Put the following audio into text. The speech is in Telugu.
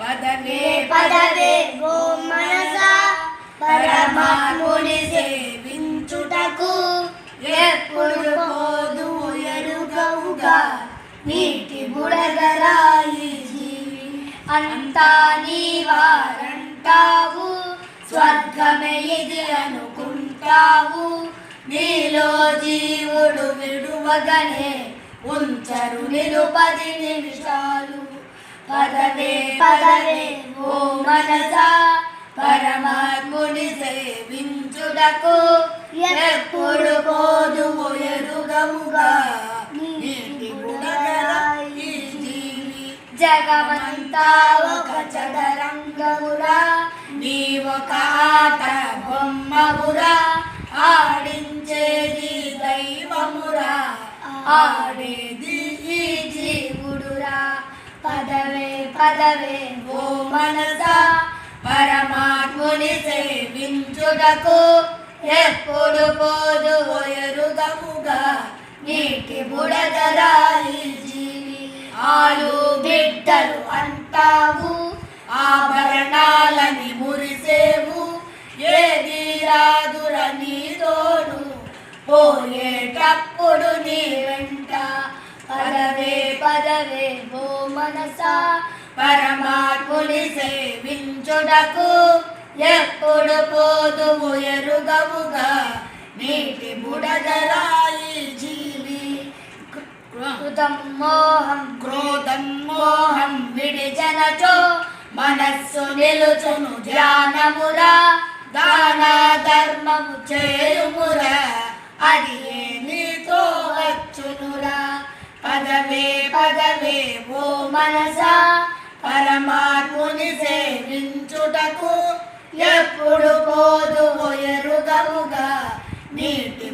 పదవే పదవే ఓ మనసా పరమాత్ముని సేవించుటకు ఎప్పుడు పోదు ఎరుగవుగా నీటి బుడగరాయి అంతా నీ వారంటావు స్వర్గమే ఇది అనుకుంటావు. నీలో జీవుడు విడువగనే ఉంచరు నిలుపది నిమిషాలు. పదవే పదవే ఓ మనసా పరమాత్ముని సేవించుటకు ఎప్పుడు పోదు ఎరుగముగా? జగమంతా ఒక చదరంగమురా నీ ఒక ఆట బొమ్మమురా ఆడించేది దైవమురా ఆడేది ఈ జీవుడురా పదవే పదవే ఓ మనస పరమాత్ముని సేవించుటకు ఎప్పుడు పోదు ఎరుగముగా నీటి బుడగరాయి జీవి. ఆలు బిడ్డలు అంటావు ఆభరణాలని మురిసేవు ఏది రాదుర నీతోను పోయేటప్పుడు నీ వెంట. పదవే పదవే ఓ మనసా పరమాత్ముని సేవించుటకు ఎప్పుడు పోదు ఎరుగవుగా నీటి బుడగరాయి జీవి. కృతం మోహం క్రోధం మోహం విడిజనచో. మనస్సు నిలుచును ధ్యానమురా. దాన ధర్మము చేయుమురా. అది నీతో వచ్చునురా పదవే పదవే ఓ మనసా. పరమాత్ముని సేవించుటకు ఎప్పుడు పోదు ఎరుగముగా నీటి